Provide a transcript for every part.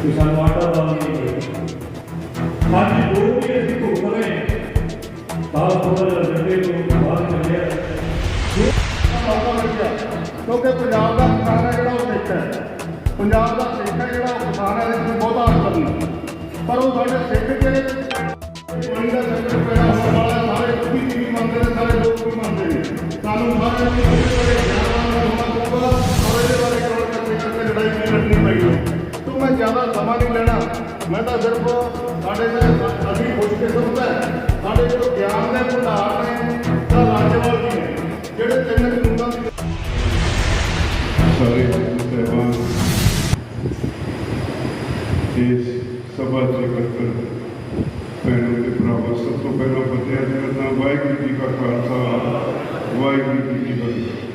ਵਾਟਾ ਦਾ ਨਹੀਂ ਅੱਜ ਜੋ ਵੀ ਅਸੀਂ ਭੁਗਤ ਰਹੇ ਹਾਂ ਤਾਂ ਥੋੜਾ ਤੋਂ ਬਾਹਰ ਚੱਲਿਆ ਕਿਉਂਕਿ ਪੰਜਾਬ ਦਾ ਕਿਸਾਨ ਜਿਹੜਾ ਉਹ ਸਿੱਖ ਹੈ। ਪੰਜਾਬ ਦਾ ਸਿੱਖ ਹੈ ਜਿਹੜਾ ਉਹ ਕਿਸਾਨ ਹੈ ਇਹਦੇ ਬਹੁਤਾ ਅੰਤਰ ਨਹੀਂ ਪਰ ਉਹ ਸਾਡੇ ਸਿੱਖ ਜਿਹੜੇ ਪਾਣੀ ਦਾ ਸੰਕਟ ਪੈਦਾ ਹੋਣ ਸਾਰੇ ਕੁਝ ਵੀ ਮੰਨਦੇ ਨੇ, ਸਾਰੇ ਲੋਕ ਵੀ ਮੰਨਦੇ ਨੇ। ਸਾਨੂੰ ਸਾਰਿਆਂ ਨੂੰ ਪਈ ਤੂੰ ਮੈਂ ਜ਼ਿਆਦਾ ਸਮਾਂ ਨਹੀਂ ਲੈਣਾ ਮੈਂ ਤਾਂ ਸਿਰਫ ਸਾਡੇ ਨਾਲ ਅਸੀਂ ਖੁਸ਼ ਕਿਸਮਤ ਹੈ ਸਾਡੇ ਕੋਲ ਗਿਆਨ ਦੇ ਭੰਡਾਰ ਨੇ ਤਾਂ ਰਾਜਵਾਲ ਜੀ ਨੇ ਜਿਹੜੇ ਤਿੰਨ ਕਾਨੂੰਨਾਂ ਦੀ ਸਾਰੇ ਸਹਿਬਾਨ ਇਸ ਸਭਾ ਚ ਇਕੱਤਰ ਭੈਣਾਂ ਤੇ ਭਰਾਵਾਂ ਸਭ ਤੋਂ ਪਹਿਲਾਂ ਫਤਿਹ ਜੀ ਦਾ ਵਾਹਿਗੁਰੂ ਜੀ ਕਾ ਖਾਲਸਾ ਵਾਹਿਗੁਰੂ ਜੀ ਕੀ ਫਤਿਹ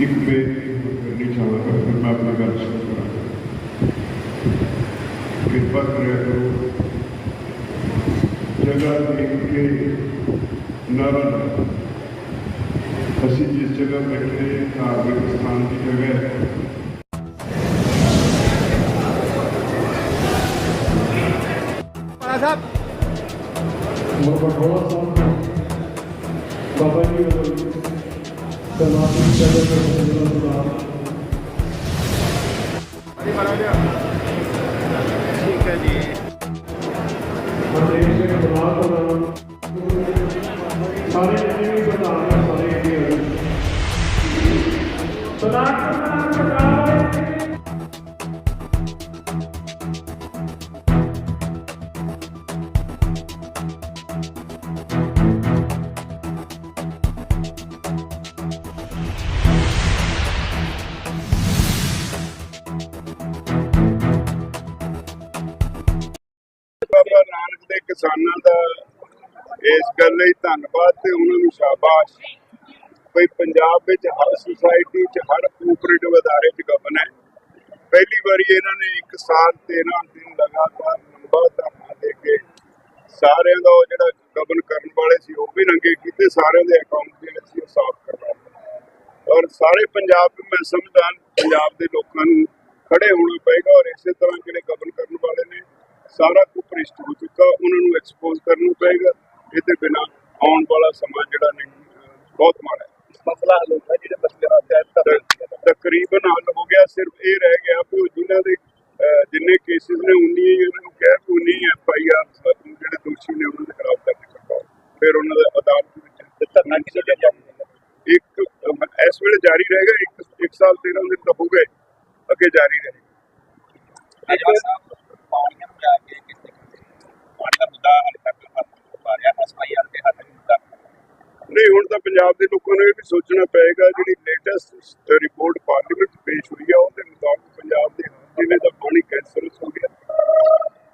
ਇੱਕ ਬੇਨਤੀ ਕਰਨੀ ਚਾਹਾਂਗਾ ਫਿਰ ਮੈਂ ਆਪਣੀ ਗੱਲ ਸ਼ੁਰੂ ਕਰਾਂਗਾ ਕਿਰਪਾ ਕਰਿਆ ਕਰੋ ਜਗ੍ਹਾ ਦੇਖ ਕੇ ਨਾਰਾ ਨਾ ਅਸੀਂ ਜਿਸ ਜਗ੍ਹਾ ਬੈਠੇ ਧਾਰਮਿਕ ਸਥਾਨ ਦੀ ਜਗ੍ਹਾ ਹੈ ਮਰਬੋਲਾ ਠੀਕ ਹੈ ਜੀ। ਹਰਦੇਵ ਸਿੰਘ ਬਲਾਲ ਤੋਂ ਸਾਰੇ ਜਿੰਨੇ ਵੀ ਪ੍ਰਧਾਨ ਸਾਰੇ ਅੱਗੇ ਆਏ ਪ੍ਰਧਾਨ ਪ੍ਰਧਾਨ ਨਾਨਕ ਦੇ ਕਿਸਾਨਾਂ ਦਾ ਇਸ ਗੱਲ ਲਈ ਧੰਨਵਾਦ ਤੇ ਉਹਨਾਂ ਨੂੰ ਸ਼ਾਬਾਸ਼। ਭਈ ਪੰਜਾਬ ਵਿੱਚ ਹਰ ਸੁਸਾਇਟੀ 'ਚ ਹਰ ਕੋਆਪਰੇਟਿਵ ਅਦਾਰੇ 'ਚ ਗਬਨ ਹੈ। ਪਹਿਲੀ ਵਾਰੀ ਇਹਨਾਂ ਨੇ 1 ਸਾਲ 13 ਦਿਨ ਲਗਾਤਾਰ ਲੰਬਾ ਧਰਨਾ ਦੇ ਕੇ ਸਾਰਿਆਂ ਦਾ ਜਿਹੜਾ ਗਬਨ ਕਰਨ ਵਾਲੇ ਸੀ, ਉਹ ਵੀ ਨੰਗੇ ਕੀਤੇ। ਸਾਰਿਆਂ ਦੇ ਅਕਾਊਂਟ ਜਿਹੜੇ ਸੀ ਉਹ ਸਾਫ਼ ਕਰਵਾਏ ਔਰ ਸਾਰੇ ਪੰਜਾਬ ਮੈਂ ਸਮਝਦਾ, ਪੰਜਾਬ ਦੇ ਲੋਕਾਂ ਨੂੰ ਖੜੇ ਹੋਣਾ ਪਏਗਾ ਔਰ ਇਸੇ ਤਰ੍ਹਾਂ ਜਿਹੜੇ ਗਬਨ ਕਰਨ ਵਾਲੇ ਨੇ ਸਾਰਾ ਕੁਝ ਭ੍ਰਿਸ਼ਟ ਹੋ ਚੁੱਕਾ ਉਹਨਾਂ ਨੂੰ ਐਕਸਪੋਜ਼ ਕਰਨਾ ਪਏਗਾ। ਇਹਦੇ ਬਿਨਾ ਆਉਣ ਵਾਲਾ ਸਮਾਂ ਜਿਹੜਾ ਨਹੀਂ ਬਹੁਤ ਮਾੜਾ ਹੈ। ਮਸਲਾ ਹੱਲ ਹੁੰਦਾ ਜਿਹੜੇ ਮਸਲੇ ਦਾ ਤਕ- ਤਕਰੀਬਨ ਹੱਲ ਹੋ ਗਿਆ ਸਿਰਫ ਇਹ ਰਹਿ ਗਿਆ ਕਿ ਜਿਨ੍ਹਾਂ ਦੇ ਜਿੰਨੇ ਕੇਸਿਸ ਨੇ ਉਨੀ ਹੀ ਉਹਨਾਂ ਨੂੰ ਕਹਿ ਕਿ ਉਨੀ ਐਫ ਆਈ ਆਰ ਜਿਹੜੇ ਦੋਸ਼ੀ ਨੇ ਉਹਨਾਂ ਦੇ ਖਿਲਾਫ ਦਰਜ ਕਰਵਾਓ। ਫਿਰ ਉਹਨਾਂ ਦੇ ਅਦਾਲਤ ਵਿੱਚ ਧਰਨਾ ਕਿਸੇ ਜਾਊਗਾ? ਇੱਕ ਇਸ ਵੇਲੇ ਜਾਰੀ ਰਹੇਗਾ ਇੱਕ ਇੱਕ ਸਾਲ 13 ਦਿਨ ਤਾਂ ਹੋ ਗਏ ਅੱਗੇ ਜਾਰੀ ਰਹੇਗਾ ਅਜਵਾ ਸਾਹਿਬ ਪਾਣੀਆਂ ਨੂੰ ਜਾ ਕੇ ਕਿਸੇ ਪਾਣੀ ਦਾ ਮੁੱਦਾ ਹਾਲੇ ਤੱਕ ਹੱਲ ਨਹੀਂ ਹੋ ਪਾ ਰਿਹਾ ਐਸਵਾਈਆਰ ਦੇ ਹੱਲ ਨਹੀਂ ਹੁੰਦਾ ਨਹੀਂ ਹੁਣ ਤਾਂ ਪੰਜਾਬ ਦੇ ਲੋਕਾਂ ਨੂੰ ਇਹ ਵੀ ਸੋਚਣਾ ਪਏਗਾ, ਜਿਹੜੀ ਲੇਟੈਸਟ ਰਿਪੋਰਟ ਪਾਰਲੀਮੈਂਟ ਪੇਸ਼ ਹੋਈ ਆ, ਉਹਦੇ ਮੁਤਾਬਕ ਪੰਜਾਬ ਦੇ ਜ਼ਿਲ੍ਹੇ ਦਾ ਪਾਣੀ ਕੈਂਸਰਸ ਹੋ ਗਿਆ।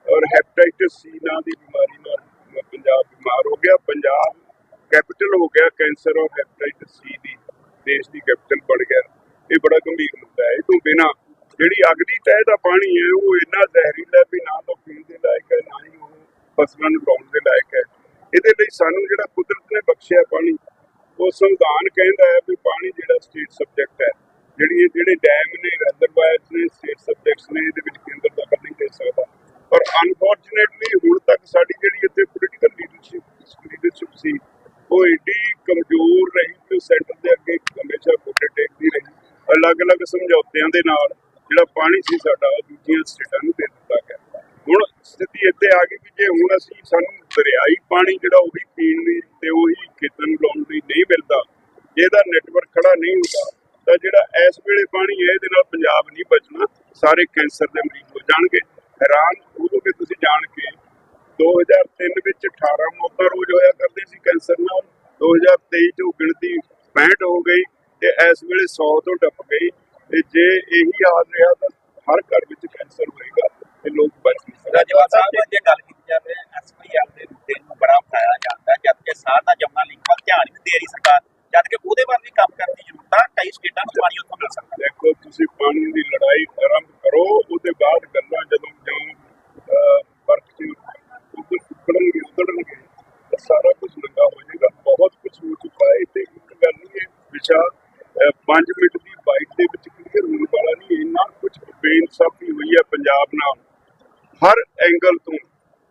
ਔਰ ਹੈਪੇਟਾਈਟਸ ਸੀ ਨਾਂ ਦੀ ਬਿਮਾਰੀ ਨਾਲ ਪੰਜਾਬ ਬਿਮਾਰ ਹੋ ਗਿਆ। ਪੰਜਾਬ ਕੈਪੀਟਲ ਹੋ ਗਿਆ ਕੈਂਸਰ ਔਰ ਹੈਪੇਟਾਈਟਸ ਸੀ ਦੀ, ਦੇਸ਼ ਦੀ ਕੈਪੀਟਲ ਬਣ ਗਿਆ। ਇਹ ਬੜਾ ਗੰਭੀਰ ਮੁੱਦਾ ਹੈ। ਇਹ ਤੋਂ ਬਿਨਾ ਜਿਹੜੀ ਅਗਲੀ ਤਹਿ ਦਾ ਪਾਣੀ ਹੈ, ਉਹ ਇੰਨਾ ਜ਼ਹਿਰੀਲਾ ਵੀ ਨਾ ਤਾਂ ਪੀਣ ਦੇ ਲਾਇਕ ਹੈ, ਨਾ ਹੀ ਉਹ ਫਸਲਾਂ ਨੂੰ ਲਾਉਣ ਦੇ ਲਾਇਕ ਹੈ। ਇਹਦੇ ਲਈ ਸਾਨੂੰ ਜਿਹੜਾ ਕੁਦਰਤ ਨੇ ਬਖਸ਼ਿਆ ਪਾਣੀ ਉਹ ਸੰਵਿਧਾਨ ਕਹਿੰਦਾ ਹੈ ਵੀ ਪਾਣੀ ਜਿਹੜਾ ਸਟੇਟ ਸਬਜੈਕਟ ਹੈ, ਜਿਹੜੀ ਜਿਹੜੇ ਡੈਮ ਨੇ ਰਿਜ਼ਰਵਾਇਰਸ ਨੇ ਸਟੇਟ ਸਬਜੈਕਟਸ ਨੇ, ਇਹਦੇ ਵਿੱਚ ਕੇਂਦਰ ਦਖਲ ਨਹੀਂ ਦੇ ਸਕਦਾ। ਪਰ ਅਨਫੋਰਚੂਨੇਟਲੀ ਹੁਣ ਤੱਕ ਸਾਡੀ ਜਿਹੜੀ ਇੱਥੇ ਪੋਲੀਟੀਕਲ ਲੀਡਰਸ਼ਿਪ ਲੀਡਰਸ਼ਿਪ ਸੀ, ਉਹ ਏਡੀ ਕਮਜ਼ੋਰ ਰਹੀ ਕਿ ਸੈਂਟਰ ਦੇ ਅੱਗੇ ਹਮੇਸ਼ਾ ਕੋਟੇ ਟੇਕਦੀ ਰਹੀ। ਅਲੱਗ-ਅਲੱਗ ਸਮਝੌਤਿਆਂ ਦੇ ਨਾਲ ਜਿਹੜਾ ਪਾਣੀ ਸੀ ਸਾਡਾ ਦੂਜੀਆਂ ਸਟੇਟਾਂ ਨੂੰ ਦੇ ਸਥਿਤੀ ਇੱਥੇ ਆ ਗਈ ਕਿ ਜੇ ਹੁਣ ਅਸੀਂ ਸਾਨੂੰ ਦਰਿਆਈ ਪਾਣੀ ਜਿਹੜਾ ਉਹ ਵੀ ਪੀਣ ਲਈ ਤੇ ਉਹੀ ਖੇਤਾਂ ਨੂੰ ਲਾਉਣ ਲਈ ਨਹੀਂ ਮਿਲਦਾ, ਜੇ ਨੈਟਵਰਕ ਖੜਾ ਨਹੀਂ ਹੁੰਦਾ, ਤਾਂ ਜਿਹੜਾ ਇਸ ਵੇਲੇ ਪਾਣੀ ਹੈ, ਇਹਦੇ ਨਾਲ ਪੰਜਾਬ ਨਹੀਂ ਬਚਣਾ, ਸਾਰੇ ਕੈਂਸਰ ਦੇ ਮਰੀਜ਼ ਹੋ ਜਾਣਗੇ। ਹੈਰਾਨ ਹੋਵੋਗੇ ਤੁਸੀਂ ਜਾਣ ਕੇ 2003 ਵਿੱਚ 18 ਮੌਤਾਂ ਰੋਜ਼ ਹੋਇਆ ਕਰਦੇ ਸੀ ਕੈਂਸਰ ਨਾਲ 2023 ਚ ਉਹ ਗਿਣਤੀ 65 ਹੋ ਗਈ ਤੇ ਇਸ ਵੇਲੇ 100 ਤੋਂ ਟੱਪ ਗਈ। ਤੇ ਜੇ ਇਹੀ ਹਾਲ ਰਿਹਾ ਤਾਂ ਹਰ ਘਰ ਵਿੱਚ ਕੈਂਸਰ ਹੋਏਗਾ ਤੇ ਲੋਕ ਬਚ ਨਹੀਂ ਸਾਹਿਬ ਜੇ ਗੱਲ ਕੀਤੀ ਜਾਵੇ ਐਸਵਾਈਆਰ ਦੇ ਮੁੱਦੇ ਨੂੰ ਬੜਾ ਉਠਾਇਆ ਜਾਂਦਾ ਜਦ ਕਿ ਸਾਰ ਜਮਨਾ ਲਿੰਕ ਵੱਲ ਧਿਆਨ ਨਹੀਂ ਦੇ ਰਹੀ ਸਰਕਾਰ, ਜਦ ਕਿ ਉਹਦੇ ਵੱਲ ਵੀ ਕੰਮ ਕਰਨ ਦੀ ਜ਼ਰੂਰਤ ਹੈ ਕਈ ਸਟੇਟਾਂ ਨੂੰ ਪਾਣੀ ਉੱਥੋਂ ਮਿਲ ਸਕਦਾ ਦੇਖੋ, ਤੁਸੀਂ ਪਾਣੀ ਦੀ ਲੜਾਈ ਆਰੰਭ ਕਰੋ, ਉਹਦੇ ਬਾਅਦ ਗੱਲਾਂ ਜਦੋਂ ਜਦੋਂ ਵਰਕ ਚ ਉਧਰ ਉਖੜਨਗੇ ਉਧੜਨਗੇ ਸਾਰਾ ਕੁਝ ਨੰਗਾ ਹੋ ਜਾਏਗਾ ਬਹੁਤ ਕੁਝ ਹੋ ਚੁੱਕਾ ਹੈ ਤੇ ਇੱਕ ਗੱਲ ਨਹੀਂ ਹੈ 5 ਮਿੰਟ ਦੀ ਬਾਈਟ ਦੇ ਵਿੱਚ ਕਲੀਅਰ ਹੋਣ ਵਾਲਾ ਨਹੀਂ, ਇੰਨਾ ਕੁਝ ਬੇਇਨਸਾਫੀ ਹੋਈ ਹੈ ਪੰਜਾਬ ਨਾਲ।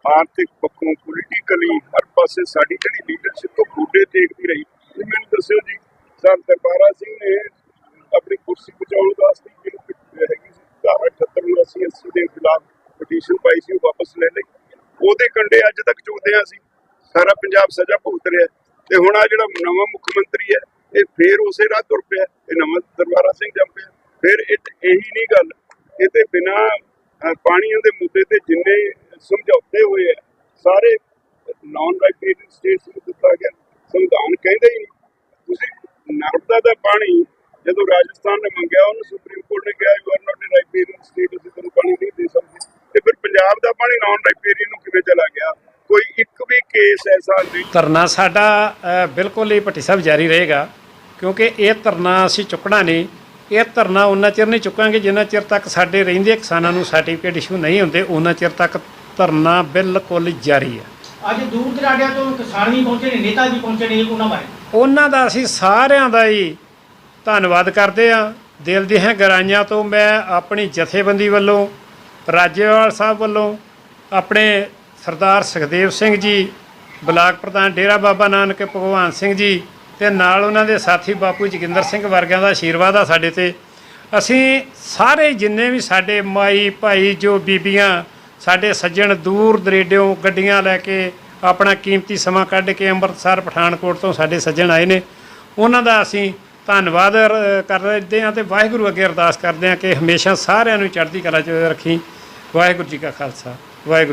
ਆਰਥਿਕ ਪੱਖੋਂ ਪੋਲੀਟੀਕਲੀ ਹਰ ਪਾਸੇ ਸਾਡੀ ਜਿਹੜੀ ਲੀਡਰਸ਼ਿਪ ਉਹ ਗੋਡੇ ਟੇਕਦੀ ਰਹੀ। ਤੇ ਮੈਨੂੰ ਦੱਸਿਓ ਜੀ, ਸਰ ਦਰਬਾਰਾ ਸਿੰਘ ਨੇ ਆਪਣੀ ਕੁਰਸੀ ਬਚਾਉਣ ਵਾਸਤੇ ਜਿਹੜੀ ਹੈਗੀ ਸੀ 78 ਨੂੰ ਅਸੀਂ ਐਸਸੀ ਦੇ ਖਿਲਾਫ ਪਟੀਸ਼ਨ ਪਾਈ ਸੀ, ਉਹ ਵਾਪਸ ਲੈ ਲਈ। ਉਹਦੇ ਕੰਡੇ ਅੱਜ ਤੱਕ ਚੁਗਦੇ ਹਾਂ ਅਸੀਂ ਸਾਰਾ ਪੰਜਾਬ ਸਜ਼ਾ ਭੁਗਤ ਰਿਹਾ ਤੇ ਹੁਣ ਆ ਜਿਹੜਾ ਨਵਾਂ ਮੁੱਖ ਮੰਤਰੀ ਹੈ, ਇਹ ਫੇਰ ਉਸੇ ਰਾਹ ਤੁਰ ਪਿਆ ਇਹ ਨਵਾਂ ਦਰਬਾਰਾ ਸਿੰਘ ਜੰਮ ਪਿਆ ਫਿਰ ਇਹ 'ਚ ਇਹੀ ਨਹੀਂ ਗੱਲ, ਇਹ ਤੇ ਬਿਨਾ ਪਾਣੀਆਂ ਦੇ ਮੁੱਦੇ ਤੇ ਜਿੰਨੇ ਸਮਝੌਤੇ ਹੋਏ ਆ, ਸਾਰੇ ਨਾਨ ਰਾਈਪੇਰੀਅਨ ਸਟੇਟਸ ਨੂੰ ਦਿੱਤਾ ਗਿਆ। ਸੰਵਿਧਾਨ ਕਹਿੰਦਾ ਹੀ ਤੁਸੀਂ ਨਰਮਦਾ ਦਾ ਪਾਣੀ ਜਦੋਂ ਰਾਜਸਥਾਨ ਨੇ ਮੰਗਿਆ, ਉਹਨੂੰ ਸੁਪਰੀਮ ਕੋਰਟ ਨੇ ਕਿਹਾ you are not a riparian state ਅਸੀਂ ਤੁਹਾਨੂੰ ਪਾਣੀ ਨਹੀਂ ਦੇ ਸਕਦੇ। ਤੇ ਫਿਰ ਪੰਜਾਬ ਦਾ ਪਾਣੀ ਨਾਨ ਰਾਈਪੇਰੀਅਨ ਨੂੰ ਕਿਵੇਂ ਚਲਾ ਗਿਆ? ਕੋਈ ਇੱਕ ਵੀ ਕੇਸ ਐਸਾ ਨਹੀਂ। ਧਰਨਾ ਸਾਡਾ ਬਿਲਕੁਲ ਹੀ ਭੱਟੀ ਸਾਹਿਬ ਜਾਰੀ ਰਹੇਗਾ, ਕਿਉਂਕਿ ਇਹ ਧਰਨਾ ਅਸੀਂ ਚੁੱਕਣਾ ਨਹੀਂ। ਇਹ ਧਰਨਾ ਉਹਨਾਂ ਚਿਰ ਨਹੀਂ ਚੁੱਕਾਂਗੇ ਜਿੰਨਾ ਚਿਰ ਤੱਕ ਸਾਡੇ ਰਹਿੰਦੇ ਕਿਸਾਨਾਂ ਨੂੰ ਸਰਟੀਫਿਕੇਟ ਇਸ਼ੂ ਨਹੀਂ ਹੁੰਦੇ ਉਹਨਾਂ ਚਿਰ ਤੱਕ ਧਰਨਾ ਬਿਲਕੁਲ ਜਾਰੀ ਹੈ। ਅੱਜ ਦੂਰ ਦਰਾਡਿਆਂ ਤੋਂ ਕਿਸਾਨ ਵੀ ਪਹੁੰਚੇ ਨੇ ਨੇਤਾ ਵੀ ਪਹੁੰਚੇ ਨੇ ਉਹਨਾਂ ਬਾਰੇ। ਉਹਨਾਂ ਦਾ ਅਸੀਂ ਸਾਰਿਆਂ ਦਾ ਹੀ ਧੰਨਵਾਦ ਕਰਦੇ ਹਾਂ। ਦਿਲ ਦੀਆਂ ਗਹਿਰਾਈਆਂ ਤੋਂ ਮੈਂ ਆਪਣੀ ਜਥੇਬੰਦੀ ਵੱਲੋਂ ਰਾਜੇਵਾਲ ਸਾਹਿਬ ਵੱਲੋਂ ਆਪਣੇ ਸਰਦਾਰ ਸੁਖਦੇਵ ਸਿੰਘ ਜੀ ਬਲਾਕ ਪ੍ਰਧਾਨ ਡੇਰਾ ਬਾਬਾ ਨਾਨਕ ਭਗਵਾਨ ਸਿੰਘ ਜੀ ਤੇ ਨਾਲ ਉਹਨਾਂ ਦੇ ਸਾਥੀ ਬਾਪੂ ਜੋਗਿੰਦਰ ਸਿੰਘ ਵਰਗਿਆਂ ਦਾ ਆਸ਼ੀਰਵਾਦ ਆ ਸਾਡੇ ਤੇ। ਅਸੀਂ ਸਾਰੇ ਜਿੰਨੇ ਵੀ ਸਾਡੇ ਮਾਈ, ਭਾਈ, ਜੋ ਬੀਬੀਆਂ, ਸਾਡੇ ਸੱਜਣ ਦੂਰ ਦਰੇਡਿਓਂ ਗੱਡੀਆਂ ਲੈ ਕੇ ਆਪਣਾ ਕੀਮਤੀ ਸਮਾਂ ਕੱਢ ਕੇ ਅੰਮ੍ਰਿਤਸਰ, ਪਠਾਨਕੋਟ ਤੋਂ ਸਾਡੇ ਸੱਜਣ ਆਏ ਨੇ, ਉਹਨਾਂ ਦਾ ਅਸੀਂ ਧੰਨਵਾਦ ਕਰਦੇ ਹਾਂ ਤੇ ਵਾਹਿਗੁਰੂ ਅੱਗੇ ਅਰਦਾਸ ਕਰਦੇ ਹਾਂ ਕਿ ਹਮੇਸ਼ਾ ਸਾਰਿਆਂ ਨੂੰ ਚੜ੍ਹਦੀ ਕਲਾ 'ਚ ਰੱਖੀ। ਵਾਹਿਗੁਰੂ ਜੀ ਕਾ ਖਾਲਸਾ, ਵਾਹਿਗੁਰੂ